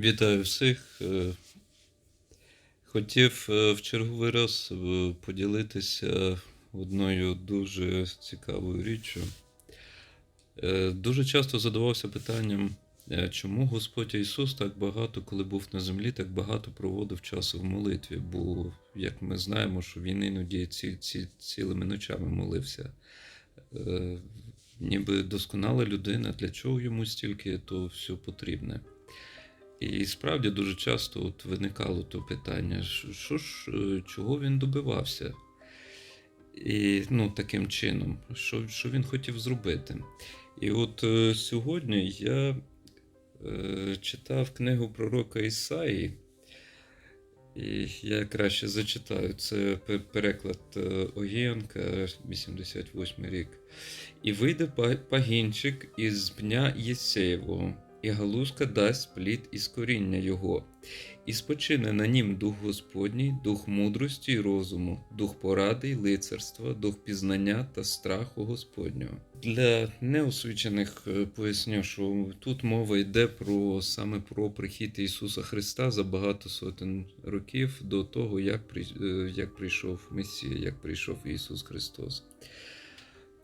Вітаю всіх. Е, Хотів е, в черговий раз е, поділитися одною дуже цікавою річчю. Дуже часто задавався питанням, чому Господь Ісус так багато, коли був на землі, так багато проводив часу в молитві. Бо, як ми знаємо, що він іноді ці, ці, цілими ночами молився. Ніби досконала людина, для чого йому стільки то все потрібне. І справді дуже часто от виникало то питання, що ж, е, чого він добивався? І ну, таким чином, що, що він хотів зробити. І от е, сьогодні я е, читав книгу пророка Ісаї, і я краще зачитаю. Це переклад е, Огієнка, 88 рік. І вийде пагінчик із пня Єсеєвого, і галузка дасть плід із коріння його, і спочине на нім дух Господній, дух мудрості й розуму, дух поради й лицарства, дух пізнання та страху Господнього. Для неосвічених е, поясню, що тут мова йде про саме про прихід Ісуса Христа за багато сотень років до того, як, е, як прийшов Месія, як прийшов Ісус Христос.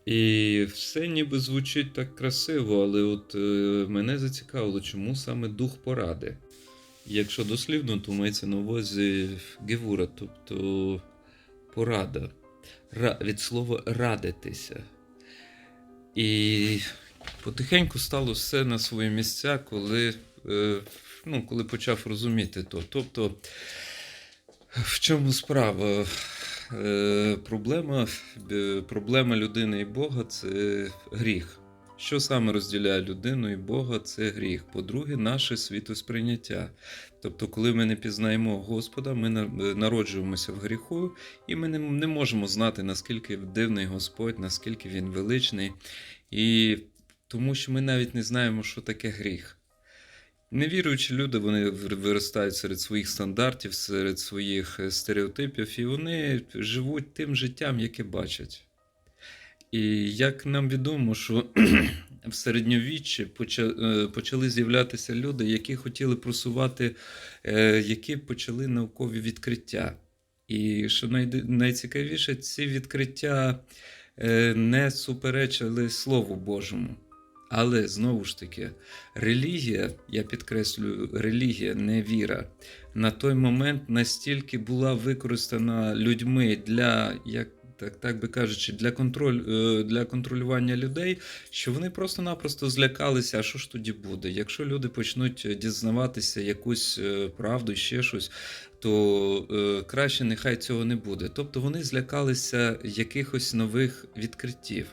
І все ніби звучить так красиво, але от е, мене зацікавило, чому саме дух поради. Якщо дослівно, то мається на увазі гевура, тобто порада. Ра, від слова радитися. І потихеньку стало все на свої місця, коли, е, ну, коли почав розуміти то. Тобто, в чому справа? Е, проблема, проблема людини і Бога це гріх. Що саме розділяє людину і Бога, це гріх. По-друге, наше світосприйняття. Тобто, коли ми не пізнаємо Господа, ми е, народжуємося в гріху, і ми не можемо знати, наскільки дивний Господь, наскільки він величний. І тому що ми навіть не знаємо, що таке гріх. Невіруючі люди вони виростають серед своїх стандартів, серед своїх е, стереотипів, і вони живуть тим життям, яке бачать. І як нам відомо, що в середньовіччі е, почали з'являтися люди, які хотіли просувати, е, які почали наукові відкриття. І що найцікавіше, ці відкриття не суперечили Слову Божому. Але знову ж таки, релігія, я підкреслюю, релігія, не віра, на той момент настільки була використана людьми для, як так, так би кажучи, для, контроль, е, для контролювання людей, що вони просто-напросто злякалися, а що ж тоді буде? Якщо люди почнуть дізнаватися якусь е, правду, ще щось, то е, краще нехай цього не буде. Тобто вони злякалися якихось нових відкриттів.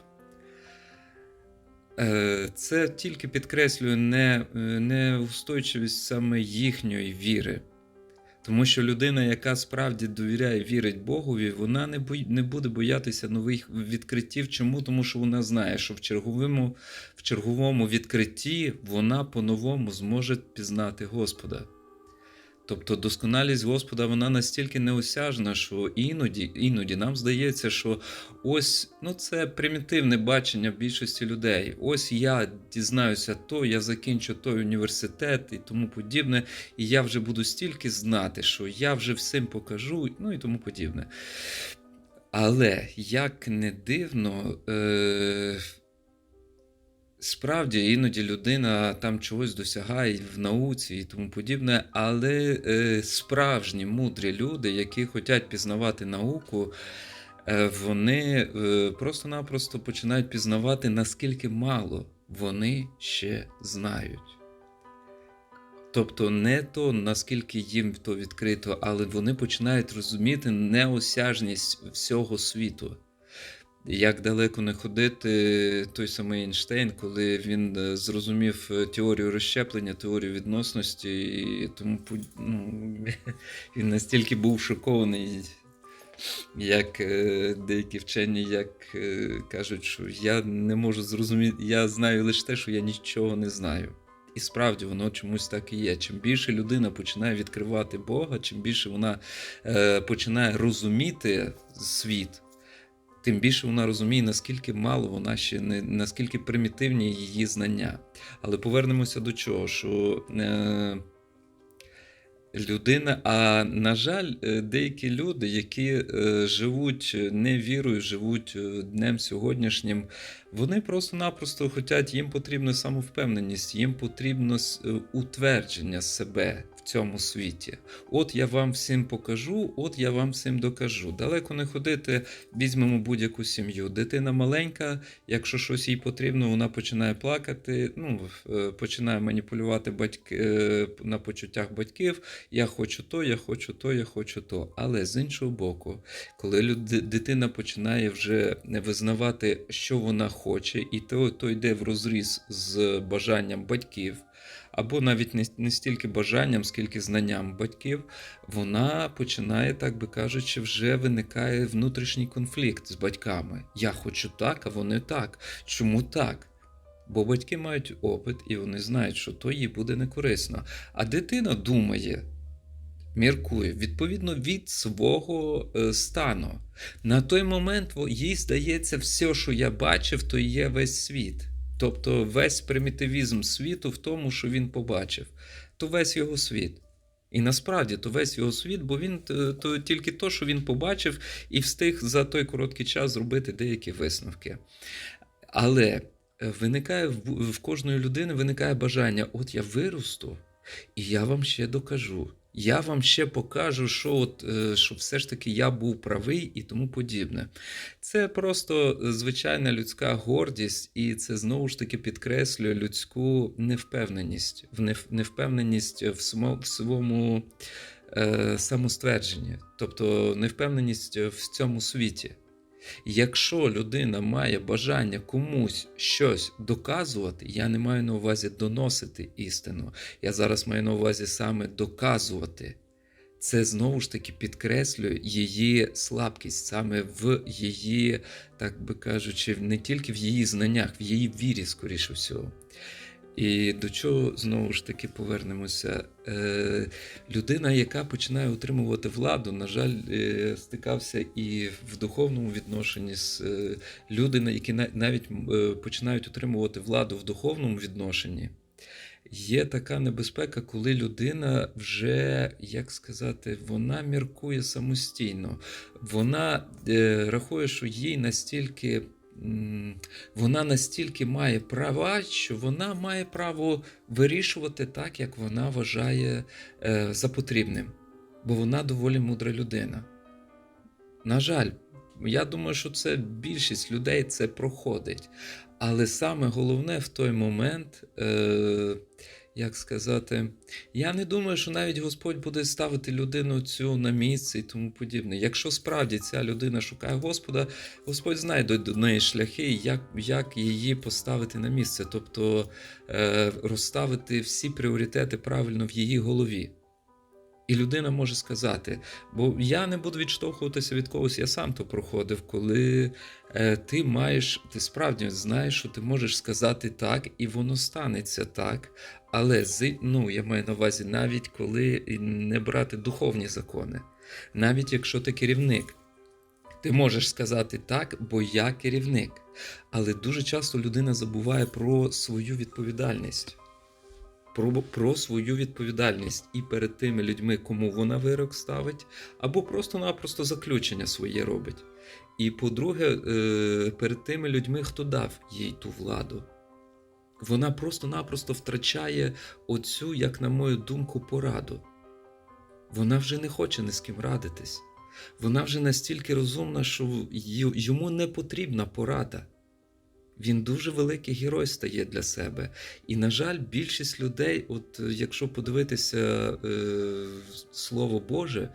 Е, Це тільки підкреслює не, е, неустойчивість саме їхньої віри. Тому що людина, яка справді довіряє, вірить Богові, вона не, бо... не буде боятися нових відкриттів. Чому? Тому що вона знає, що в черговому, в черговому відкритті вона по-новому зможе пізнати Господа. Тобто досконалість Господа вона настільки неосяжна, що іноді, іноді нам здається, що ось ну це примітивне бачення більшості людей. Ось я дізнаюся то, я закінчу той університет і тому подібне, і я вже буду стільки знати, що я вже всім покажу, ну і тому подібне. Але як не дивно, е- справді іноді людина там чогось досягає в науці і тому подібне, але е, справжні мудрі люди, які хочуть пізнавати науку, е, вони е, просто-напросто починають пізнавати, наскільки мало вони ще знають. Тобто не то, наскільки їм то відкрито, але вони починають розуміти неосяжність всього світу. Як далеко не ходити той самий Ейнштейн, коли він е, зрозумів е, теорію розщеплення, теорію відносності, і тому ну, він настільки був шокований, як е, деякі вчені, як кажуть, що я не можу зрозуміти, я знаю лише те, що я нічого не знаю. І справді воно чомусь так і є. Чим більше людина починає відкривати Бога, чим більше вона е, починає розуміти світ, тим більше вона розуміє, наскільки мало вона ще не наскільки примітивні її знання. Але повернемося до чого, що е, людина. А на жаль, е, деякі люди, які е, живуть не вірою, живуть е, днем сьогоднішнім, вони просто-напросто хочуть, їм потрібна самовпевненість, їм потрібно е, утвердження себе цьому світі. От я вам всім покажу, от я вам всім докажу. Далеко не ходити, візьмемо будь-яку сім'ю. Дитина маленька, якщо щось їй потрібно, вона починає плакати, ну, е, починає маніпулювати батьки, е, на почуттях батьків. Я хочу то, я хочу то, я хочу то. Але з іншого боку, коли дитина починає вже не визнавати, що вона хоче, і то, то йде в розріз з бажанням батьків, або навіть не, стільки бажанням, скільки знанням батьків, вона починає, так би кажучи, вже виникає внутрішній конфлікт з батьками. Я хочу так, а вони так. Чому так? Бо батьки мають опит і вони знають, що то їй буде не корисно. А дитина думає, міркує відповідно від свого е, стану. На той момент їй здається, все, що я бачив, то є весь світ. Тобто весь примітивізм світу в тому, що він побачив, то весь його світ. І насправді то весь його світ, бо він е, то тільки то, що він побачив, і встиг за той короткий час зробити деякі висновки. Але е, виникає в, в кожної людини виникає бажання: от я виросту, і я вам ще докажу. Я вам ще покажу, що, от, е, що все ж таки я був правий і тому подібне. Це просто е, звичайна людська гордість, і це знову ж таки підкреслює людську невпевненість, невпевненість в само- в своєму е, самоствердженні, тобто невпевненість в цьому світі. Якщо людина має бажання комусь щось доказувати, я не маю на увазі доносити істину. Я зараз маю на увазі саме доказувати. Це знову ж таки підкреслює її слабкість, саме в її, так би кажучи, не тільки в її знаннях, в її вірі, скоріше всього. І до чого знову ж таки повернемося. Е, людина, яка починає утримувати владу, на жаль, е, стикався і в духовному відношенні з е, люди, на- які на- навіть е, починають утримувати владу в духовному відношенні. Є така небезпека, коли людина вже, як сказати, вона міркує самостійно. Вона е, рахує, що їй настільки. Вона настільки має права, що вона має право вирішувати так, як вона вважає е, за потрібним, бо вона доволі мудра людина. На жаль, я думаю, що це більшість людей це проходить. Але саме головне в той момент, е, як сказати, я не думаю, що навіть Господь буде ставити людину цю на місце і тому подібне. Якщо справді ця людина шукає Господа, Господь знайде до неї шляхи, як, як її поставити на місце, тобто е, розставити всі пріоритети правильно в її голові. І людина може сказати, бо я не буду відштовхуватися від когось, я сам то проходив, коли е, ти маєш, ти справді знаєш, що ти можеш сказати так, і воно станеться так. Але ну, я маю на увазі, навіть коли не брати духовні закони, навіть якщо ти керівник, ти можеш сказати так, бо я керівник. Але дуже часто людина забуває про свою відповідальність. Про, про свою відповідальність і перед тими людьми, кому вона вирок ставить, або просто-напросто заключення своє робить. І по-друге, е, перед тими людьми, хто дав їй ту владу. Вона просто-напросто втрачає оцю, як на мою думку, пораду. Вона вже не хоче ні з ким радитись. Вона вже настільки розумна, що йому не потрібна порада. Він дуже великий герой стає для себе. І, на жаль, більшість людей, от е, якщо подивитися е, Слово Боже,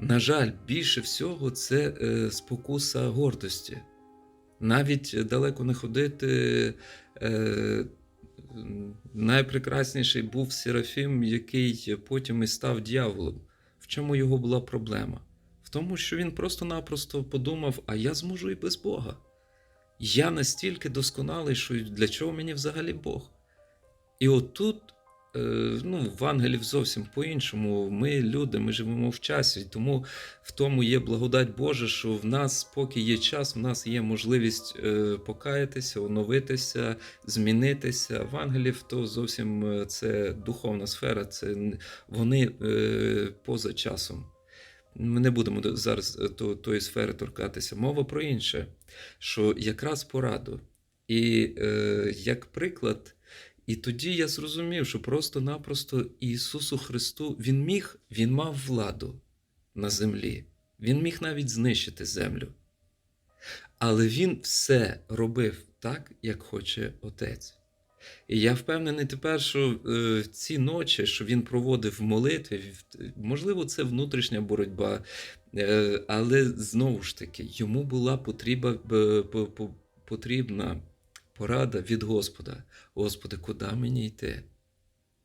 на жаль, більше всього це е, спокуса гордості. Навіть далеко не ходити. Е, найпрекрасніший був Серафім, який потім і став дьяволом. В чому його була проблема? В тому, що він просто-напросто подумав: а я зможу і без Бога. Я настільки досконалий, що для чого мені взагалі Бог? І отут е, ну, в ангелів зовсім по-іншому. Ми люди, ми живемо в часі, тому в тому є благодать Божа, що в нас, поки є час, в нас є можливість е, покаятися, оновитися, змінитися. В ангелів то зовсім е, це духовна сфера, це вони поза часом. Ми не будемо зараз е, то, тої сфери торкатися. Мова про інше, що якраз пораду. І е, як приклад, і тоді я зрозумів, що просто-напросто Ісусу Христу Він міг, Він мав владу на землі. Він міг навіть знищити землю. Але Він все робив так, як хоче Отець. І я впевнений тепер, що е, ці ночі, що він проводив в молитві, можливо, це внутрішня боротьба, е, але знову ж таки, йому була потреба, е, по- по- потрібна порада від Господа. Господи, куди мені йти?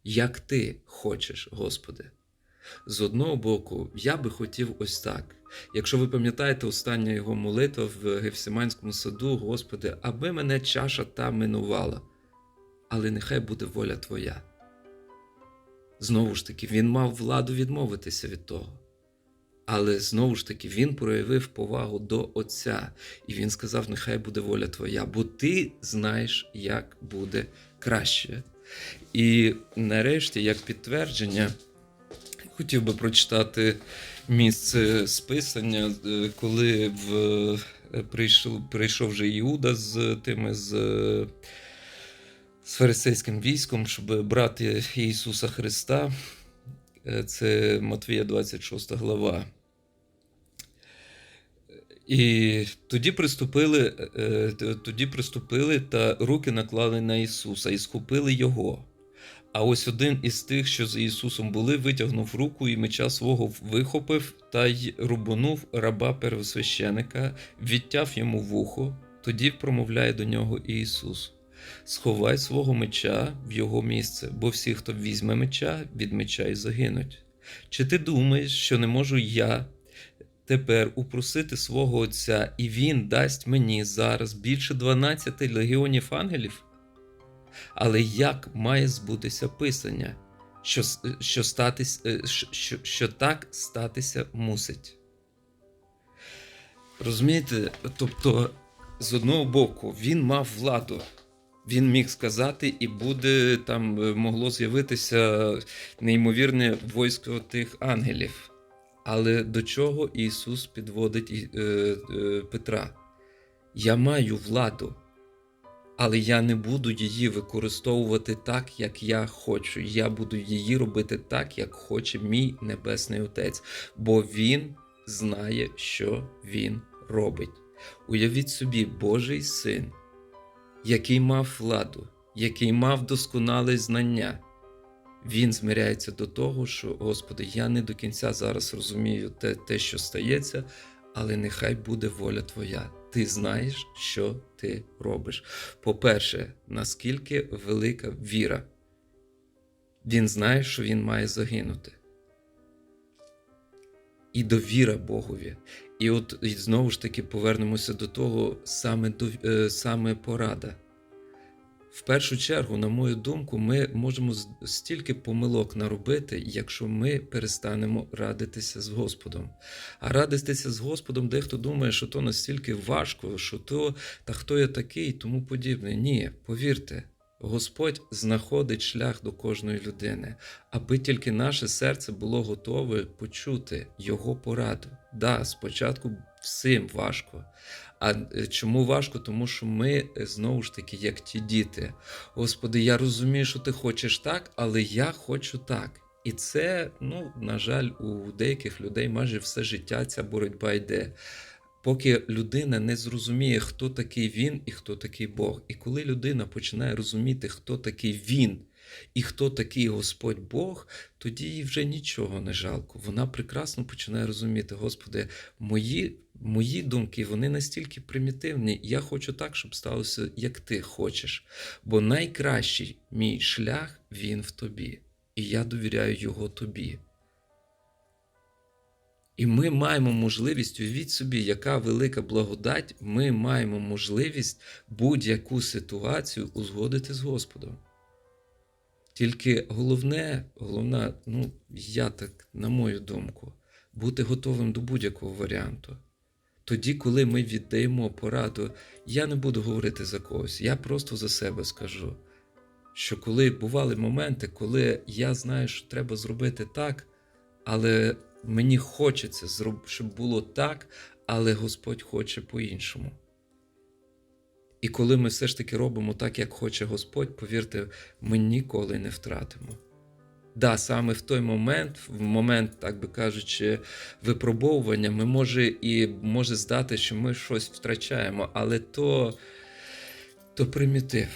Як ти хочеш, Господи? З одного боку, я би хотів ось так. Якщо ви пам'ятаєте остання його молитва в Гефсиманському саду, Господи, аби мене чаша та минувала, але нехай буде воля Твоя. Знову ж таки, він мав владу відмовитися від того. Але знову ж таки, він проявив повагу до Отця, і він сказав: Нехай буде воля Твоя, бо ти знаєш, як буде краще. І нарешті, як підтвердження, хотів би прочитати місце списання, е, коли в, е, прийшов, прийшов вже Іуда з тими з, е, з фарисейським військом, щоб брати Ісуса Христа. Е, Це Матвія 26 глава. І тоді приступили, е, тоді приступили та руки наклали на Ісуса і схопили Його. А ось один із тих, що з Ісусом були, витягнув руку і меча свого вихопив та й рубанув раба первосвященика, відтяв йому вухо, тоді промовляє до нього Ісус: Сховай свого меча в його місце, бо всі, хто візьме меча, від меча й загинуть. Чи ти думаєш, що не можу я тепер упросити свого Отця, і Він дасть мені зараз більше 12 легіонів ангелів? Але як має збутися Писання, що, що, статись, е, що, що, так статися мусить? Розумієте? Тобто, з одного боку, він мав владу. Він міг сказати, і буде там е, могло з'явитися неймовірне войсько тих ангелів. Але до чого Ісус підводить е, е, Петра? Я маю владу, але я не буду її використовувати так, як я хочу. Я буду її робити так, як хоче мій Небесний Отець, бо Він знає, що Він робить. Уявіть собі, Божий син, який мав владу, який мав досконале знання. Він змиряється до того, що, Господи, я не до кінця зараз розумію те, те, що стається, але нехай буде воля Твоя. Ти знаєш, що ти робиш. По-перше, наскільки велика віра. Він знає, що він має загинути. І довіра Богові. І от і знову ж таки повернемося до того саме, до, е, саме порада. В першу чергу, на мою думку, ми можемо стільки помилок наробити, якщо ми перестанемо радитися з Господом. А радитися з Господом дехто думає, що то настільки важко, що то та хто я такий, і тому подібне. Ні, повірте, Господь знаходить шлях до кожної людини, аби тільки наше серце було готове почути Його пораду. Да, спочатку всім важко. А е, чому важко? Тому що ми е, знову ж таки, як ті діти. Господи, я розумію, що ти хочеш так, але я хочу так. І це, ну, на жаль, у деяких людей майже все життя ця боротьба йде. Поки людина не зрозуміє, хто такий він і хто такий Бог. І коли людина починає розуміти, хто такий він і хто такий Господь Бог, тоді їй вже нічого не жалко. Вона прекрасно починає розуміти, Господи, мої, мої думки вони настільки примітивні. Я хочу так, щоб сталося, як ти хочеш. Бо найкращий мій шлях він в тобі, і я довіряю його тобі. І ми маємо можливість, уявіть собі, яка велика благодать, ми маємо можливість будь-яку ситуацію узгодити з Господом. Тільки головне, головна, ну, я так, на мою думку, бути готовим до будь-якого варіанту. Тоді, коли ми віддаємо пораду, я не буду говорити за когось, я просто за себе скажу, що коли бували моменти, коли я знаю, що треба зробити так, але мені хочеться, щоб було так, але Господь хоче по-іншому. І коли ми все ж таки робимо так, як хоче Господь, повірте, ми ніколи не втратимо. Да, саме в той момент, в момент, так би кажучи, випробовування, ми може і може здати, що ми щось втрачаємо, але то, то примітив.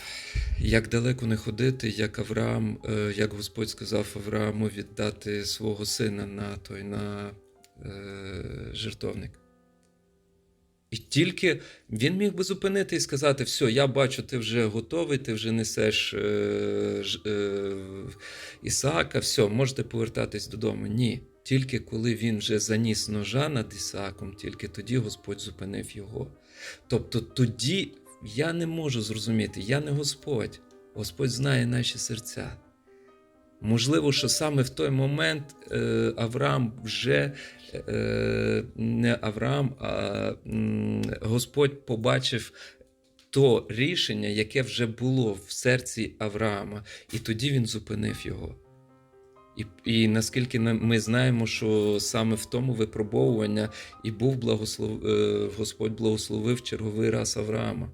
Як далеко не ходити, як Авраам, е, як Господь сказав Аврааму віддати свого сина на той на е, жертовник. І тільки він міг би зупинити і сказати: все, я бачу, ти вже готовий, ти вже несеш е, е, Ісаака, все, можете повертатись додому. Ні. Тільки коли він вже заніс ножа над Ісааком, тільки тоді Господь зупинив його. Тобто тоді я не можу зрозуміти, я не Господь. Господь знає наші серця. Можливо, що саме в той момент е, Авраам вже е, не Авраам, а Господь побачив то рішення, яке вже було в серці Авраама, і тоді він зупинив його. І, і наскільки ми знаємо, що саме в тому випробовування і був благослов... е, Господь благословив черговий раз Авраама.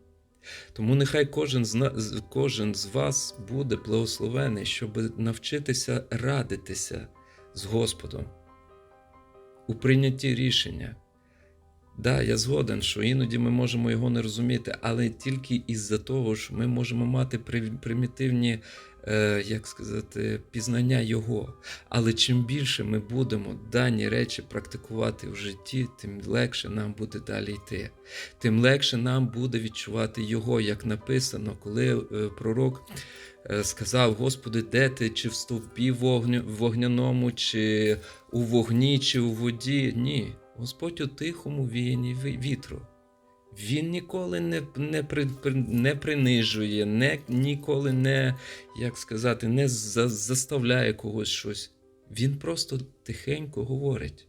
Тому нехай кожен з, кожен з вас буде благословений, щоб навчитися радитися з Господом у прийнятті рішення. Да, я згоден, що іноді ми можемо його не розуміти, але тільки із-за того, що ми можемо мати при- примітивні, е, як сказати, пізнання Його. Але чим більше ми будемо дані речі практикувати в житті, тим легше нам буде далі йти. Тим легше нам буде відчувати Його, як написано, коли е, пророк е, сказав: Господи, де ти, чи в стовпі вогню, вогняному, чи у вогні, чи у воді? Ні. Господь у тихому віянні вітру. Він ніколи не, не, при- не принижує, не, ніколи не, як сказати, не за, заставляє когось щось. Він просто тихенько говорить.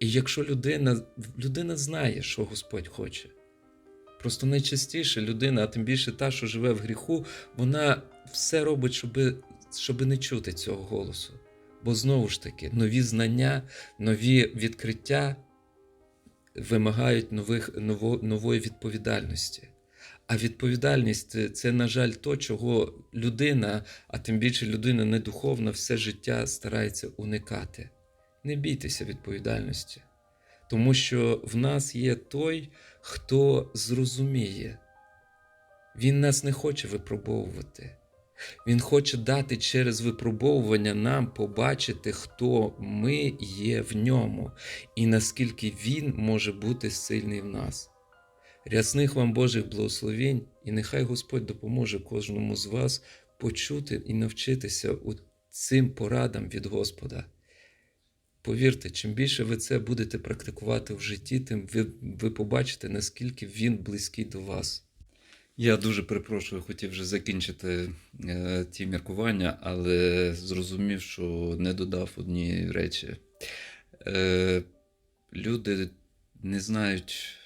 І якщо людина, людина знає, що Господь хоче. Просто найчастіше людина, а тим більше та, що живе в гріху, вона все робить, щоб, щоб не чути цього голосу. Бо знову ж таки, нові знання, нові відкриття вимагають нових, ново, нової відповідальності. А відповідальність це- це, на жаль, то, чого людина, а тим більше людина недуховна, все життя старається уникати. Не бійтеся відповідальності, тому що в нас є той, хто зрозуміє. Він нас не хоче випробовувати. Він хоче дати через випробовування нам побачити, хто ми є в ньому, і наскільки Він може бути сильний в нас. Рясних вам Божих благословень, і нехай Господь допоможе кожному з вас почути і навчитися у цим порадам від Господа. Повірте, чим більше ви це будете практикувати в житті, тим ви, ви побачите, наскільки він близький до вас. Я дуже перепрошую, хотів вже закінчити е, ті міркування, але зрозумів, що не додав однієї речі. Е, люди не знають,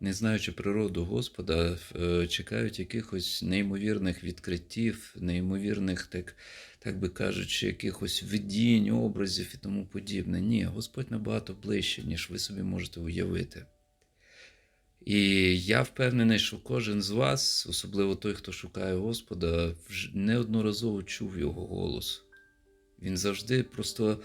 не знаючи природу Господа, е, чекають якихось неймовірних відкриттів, неймовірних, так, так би кажучи, якихось видінь, образів і тому подібне. Ні, Господь набагато ближче, ніж ви собі можете уявити. І я впевнений, що кожен з вас, особливо той, хто шукає Господа, неодноразово чув його голос. Він завжди просто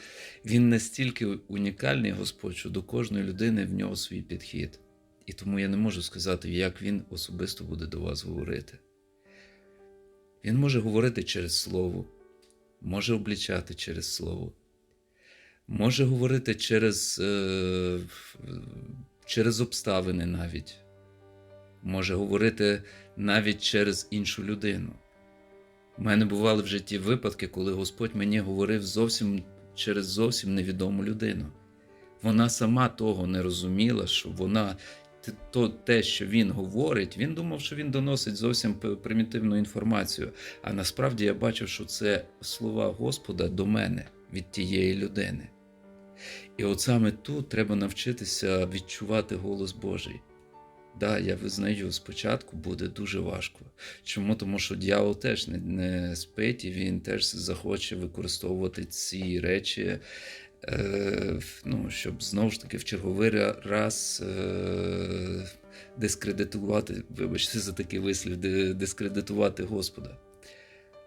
він настільки унікальний Господь, що до кожної людини в нього свій підхід. І тому я не можу сказати, як він особисто буде до вас говорити. Він може говорити через слово, може облічати через слово, може говорити через, е, через обставини навіть, може говорити навіть через іншу людину. У мене бували в житті випадки, коли Господь мені говорив зовсім через зовсім невідому людину. Вона сама того не розуміла, що вона то, те, що він говорить, він думав, що він доносить зовсім примітивну інформацію. А насправді я бачив, що це слова Господа до мене від тієї людини. І от саме тут треба навчитися відчувати голос Божий. Да, я визнаю, спочатку буде дуже важко. Чому? Тому що дьявол теж не, не спить, і він теж захоче використовувати ці речі, е, ну, щоб знову ж таки в черговий раз е, дискредитувати, вибачте за такий вислів, дискредитувати Господа.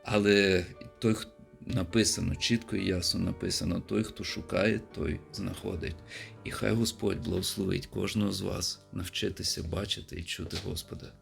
Але той, хто написано, чітко і ясно написано: той, хто шукає, той знаходить. І хай Господь благословить кожного з вас навчитися бачити і чути Господа.